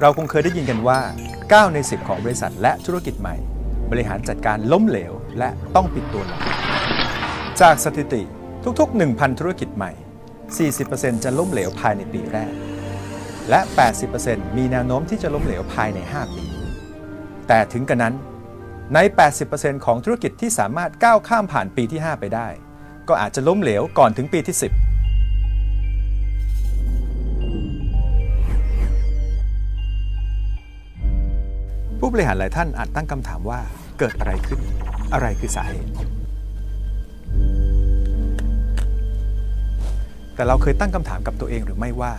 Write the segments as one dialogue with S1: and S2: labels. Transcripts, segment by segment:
S1: เราคงเคยได้ยินกันว่า 9 ใน 10 ของบริษัทและธุรกิจใหม่ บริหารจัดการล้มเหลว และต้องปิดตัวลงจากสถิติทุกๆ 1,000 ธุรกิจใหม่ 40%จะล้มเหลวภายในปีแรก และ 80%มีแนวโน้มที่จะล้มเหลวภายใน 5 ปี แต่ถึงกระนั้นใน 80%ของธุรกิจที่สามารถก้าวข้ามผ่านปีที่ 5 ไปได้ ก็อาจจะล้มเหลวก่อนถึงปีที่ 10 ผู้บริหารหลายท่านอาจตั้งคำถามว่าเกิดอะไรขึ้น อะไรคือสาเหตุ แต่เราเคยตั้งคำถามกับตัวเองหรือไม่ว่า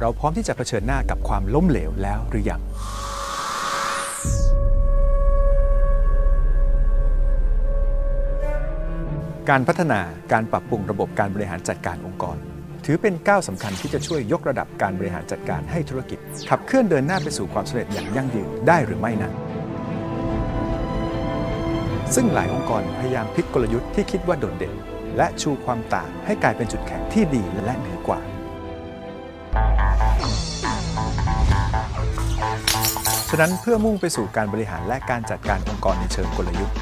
S1: เราพร้อมที่จะเผชิญหน้ากับความล้มเหลวแล้วหรือยังการพัฒนาการปรับปรุงระบบการบริหารจัดการองค์กร ถือเป็นก้าวสำคัญที่จะช่วยยกระดับการบริหารจัดการให้ธุรกิจ ขับเคลื่อนเดินหน้าไปสู่ความสำเร็จอย่างยั่งยืนได้หรือไม่นั้นซึ่งหลายองค์กรพยายามพลิกกลยุทธ์ที่คิดว่าโดดเด่น และชูความต่างให้กลายเป็นจุดแข็งที่ดีและเหนือกว่าะนั้นเพื่อมุ่งไปสู่การบริหารและการจัดการองค์กรในเชิงกลยุทธ์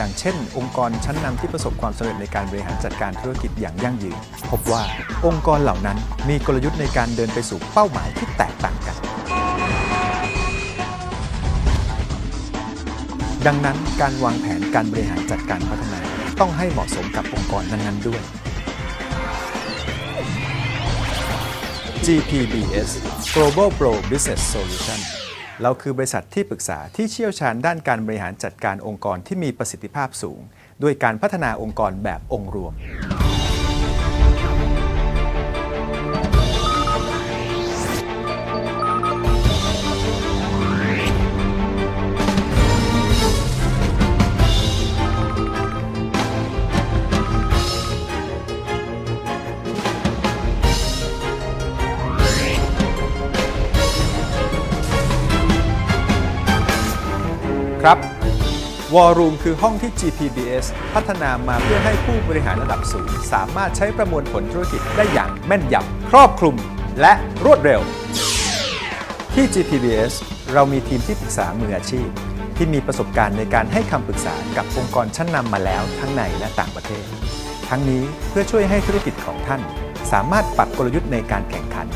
S1: ดังเช่น องค์กรชั้นนำที่ประสบความสำเร็จในการบริหารจัดการธุรกิจอย่างยั่งยืน พบว่าองค์กรเหล่านั้นมีกลยุทธ์ในการเดินไปสู่เป้าหมายที่แตกต่างกัน ดังนั้นการวางแผนการบริหารจัดการพัฒนาต้องให้เหมาะสมกับองค์กรนั้นๆด้วย GPBS Global Pro Business Solution เราคือบริษัทที่ปรึกษาที่เชี่ยวชาญด้านการบริหารจัดการองค์กรที่มีประสิทธิภาพสูง ด้วยการพัฒนาองค์กรแบบองค์รวม ครับ War Room คือห้องที่ GPBS พัฒนามาเพื่อให้ผู้บริหารระดับสูง สามารถใช้ประมวลผลธุรกิจได้อย่างแม่นยำครอบคลุมและรวดเร็ว ที่ GPBS เรามีทีมที่ปรึกษามืออาชีพ ที่มีประสบการณ์ในการให้คำปรึกษากับองค์กรชั้นนำมาแล้วทั้งในและต่างประเทศ ทั้งนี้เพื่อช่วยให้ธุรกิจของท่าน สามารถปรับกลยุทธ์ในการแข่งขัน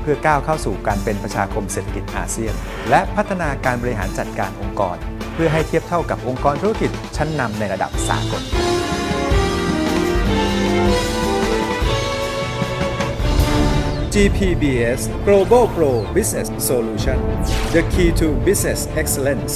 S1: เพื่อก้าวเข้าสู่การเป็นประชาคมเศรษฐกิจอาเซียน และพัฒนาการบริหารจัดการองค์กร เพื่อให้เทียบเท่ากับองค์กรธุรกิจชั้นนำในระดับสากล GPBS Global Pro Business Solution The Key to Business Excellence